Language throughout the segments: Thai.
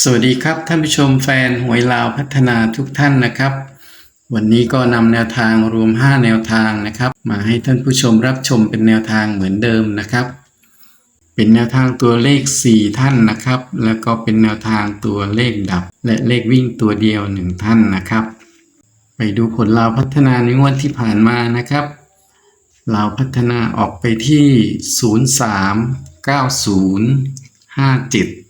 สวัสดีครับท่านผู้ชมแฟนหวยลาวพัฒนาทุกท่านนะครับ วันนี้ก็นำแนวทางรวม 5 แนวทางนะครับ มาให้ท่านผู้ชมรับชมเป็นแนวทางเหมือนเดิมนะครับ เป็นแนวทางตัวเลข 4 ท่านนะครับ แล้วก็เป็นแนวทางตัวเลขดับ และเลขวิ่งตัวเดียว 1 ท่านนะครับ ไปดูผลลาวพัฒนาในงวดที่ผ่านมานะครับลาวพัฒนาออกไปที่ 03 90 57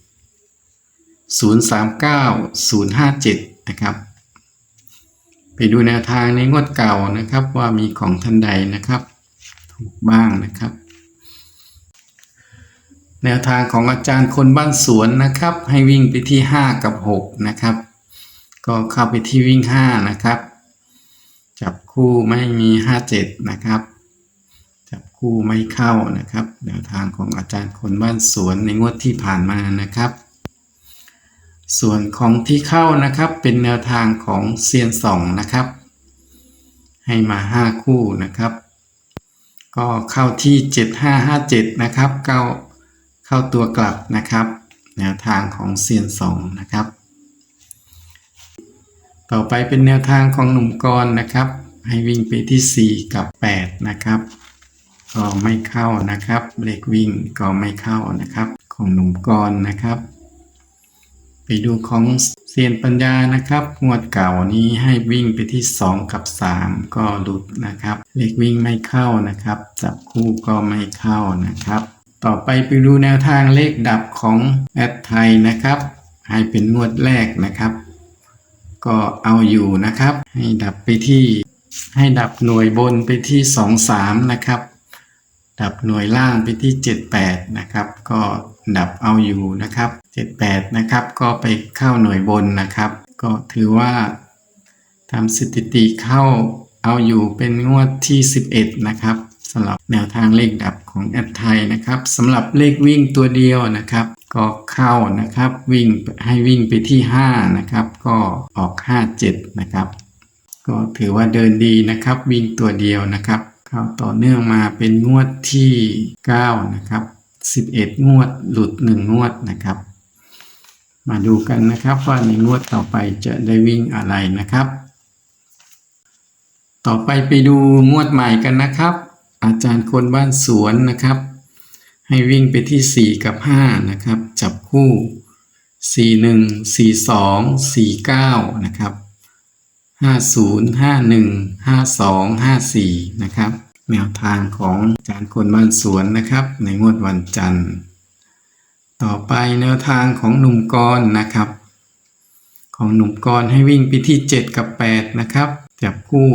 039057 นะครับ ไปดูแนวทางในงวดเก่านะครับว่ามีของท่านใดนะครับ ถูกบ้างนะครับ แนวทางของอาจารย์คนบ้านสวนนะครับ ให้วิ่งไปที่ 5 กับ 6 นะครับ ก็เข้าไปที่วิ่ง 5 นะครับ จับคู่ไม่มี 57 นะครับจับคู่ไม่เข้านะครับ แนวทางของอาจารย์คนบ้านสวนในงวดที่ผ่านมานะครับ ส่วนของที่เข้านะครับเป็นแนวทางของเซียนสองนะครับ ให้มา 5 คู่นะครับ ก็เข้าที่ 7557 นะครับเข้าเข้าตัวกลับนะครับ แนวทางของเซียนสองนะครับ ต่อไปเป็นแนวทางของหนุ่มกรนะครับ ให้วิ่งไปที่ 4 กับ 8 นะครับ ก็ไม่เข้านะครับเลขวิ่งก็ไม่เข้านะครับ ของหนุ่มกรนะครับ ไปดูของเซียนปัญญานะครับ งวดเก่านี้ให้วิ่งไปที่ 2 กับ 3 ก็หลุดนะครับ เลขวิ่งไม่เข้านะครับ จับคู่ก็ไม่เข้านะครับ ต่อไปไปดูแนวทางเลขดับของแอดไทยนะครับ ให้เป็นงวดแรกนะครับ ก็เอาอยู่นะครับ ให้ดับไปที่ให้ดับหน่วยบนไปที่ 2 3 นะครับ ดับหน่วยล่างไปที่ 78 นะครับ ก็ ดับเอาอยู่นะครับ 78 นะครับก็ไปเข้าหน่วยบนนะครับ ก็ถือว่าทำสถิติเข้าเอาอยู่เป็นงวดที่ 11 นะครับสำหรับแนวทางเลขดับของแอดไทยนะครับสำหรับเลขวิ่งตัวเดียวนะครับ ก็เข้านะครับวิ่งให้วิ่งไปที่ 5 นะครับ ก็ออก 57 นะครับ ก็ถือว่าเดินดีนะครับ วิ่งตัวเดียวนะครับ เข้าต่อเนื่องมาเป็นงวดที่ 9 นะครับ 11 งวด หลุด 1 งวดนะครับ มาดูกันนะครับว่าในงวดต่อไปจะได้วิ่งอะไรนะครับ ต่อไปไปดูงวดใหม่กันนะครับ อาจารย์คนบ้านสวนนะครับ ให้วิ่งไปที่ 4 กับ 5 นะครับ จับคู่ 41 42 49 นะครับ 50 51 52 54 นะครับ แนวทางของอาจารย์คนบ้านสวนนะครับ ในงวดวันจันทร์ ต่อไปแนวทางของหนุ่มกรนะครับ ของหนุ่มกรให้วิ่งไปที่ 7 กับ 8 นะครับจับคู่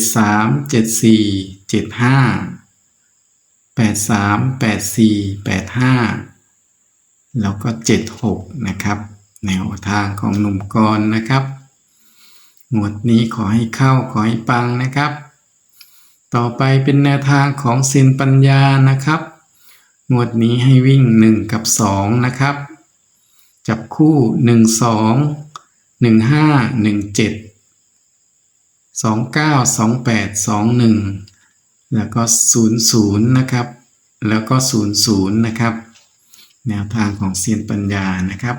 73 74 75 83 84 85 แล้วก็ 76 นะครับ แนวทางของหนุ่มกรนะครับหมวดนี้ขอให้เข้าขอให้ปังนะครับ ต่อไปเป็นแนวทางของสินปัญญานะครับหมวดนี้ให้วิ่ง 1 กับ 2 นะครับ จับคู่ 1 2 1 5 1 7 2 9 2 8 2 1 แล้วก็ 0 0 นะครับ แล้วก็ 0 0 นะครับ แนวทางของเซียนปัญญานะครับ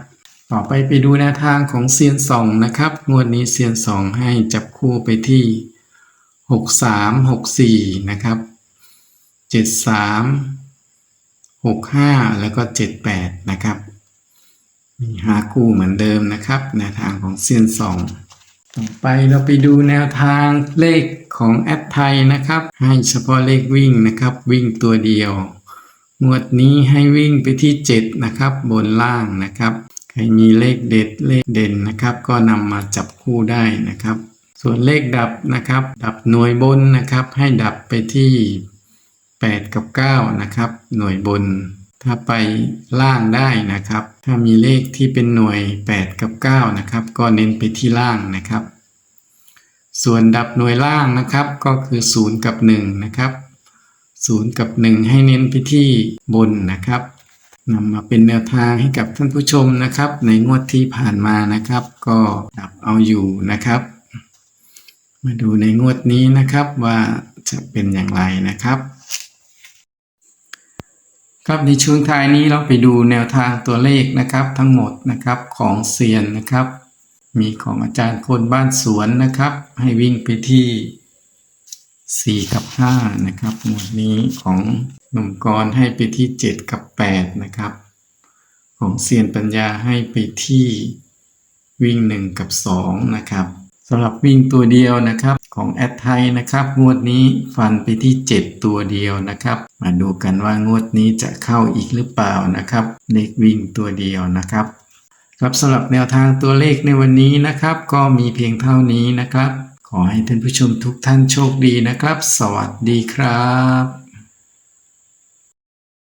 ต่อไปไปดูแนวทางของเซียนสองนะครับ งวดนี้เซียนสองให้จับคู่ไปที่ 6 3 6 4นะครับ7 3 6 5แล้วก็7 8นะครับมีหาคู่เหมือนเดิมนะครับแนวทางของเซียนสองต่อไปเราไปดูแนวทางเลขของแอดไทยนะครับ ให้เฉพาะเลขวิ่งนะครับ วิ่งตัวเดียว งวดนี้ให้วิ่งไปที่7นะครับบนล่างนะครับ ใครมีเลขเด็ดเลขเด่นนะครับ ก็นำมาจับคู่ได้นะครับ ส่วนเลขดับนะครับ ดับหน่วยบนนะครับ ให้ดับไปที่ 8 กับ 9 นะครับ หน่วยบน ถ้าไปล่างได้นะครับ ถ้ามีเลขที่เป็นหน่วย 8 กับ 9 นะครับ ก็เน้นไปที่ล่างนะครับ ส่วนดับหน่วยล่างนะครับ ก็คือ 0 กับ 1 นะครับ 0 กับ 1 ให้เน้นไปที่บนนะครับนำมาเป็นแนวทางให้กับท่านผู้ชมนะครับ ในงวดที่ผ่านมานะครับ ก็ดับเอาอยู่นะครับ มาดูในงวดนี้นะครับว่าจะเป็นอย่างไรนะครับ ครับในช่วงท้ายนี้เราไปดูแนวทางตัวเลขนะครับ ทั้งหมดนะครับของเซียนนะครับ มีของอาจารย์คนบ้านสวนนะครับ ให้วิ่งไปที่ 4 กับ 5 นะครับหมวดนี้ของหนุ่มกรให้ไปที่ 7 กับ 8 นะครับ ของเซียนปัญญาให้ไปที่วิ่ง 1 กับ 2 นะครับ สำหรับวิ่งตัวเดียวนะครับของแอดไทยนะครับงวดนี้ฟันไปที่ 7 ตัวเดียวนะครับ มาดูกันว่างวดนี้จะเข้าอีกหรือเปล่านะครับเลขวิ่งตัวเดียวนะครับครับสำหรับแนวทางตัวเลขในวันนี้นะครับ ก็มีเพียงเท่านี้นะครับ ขอให้ท่านผู้ชมทุกท่านโชคดีนะครับ สวัสดีครับ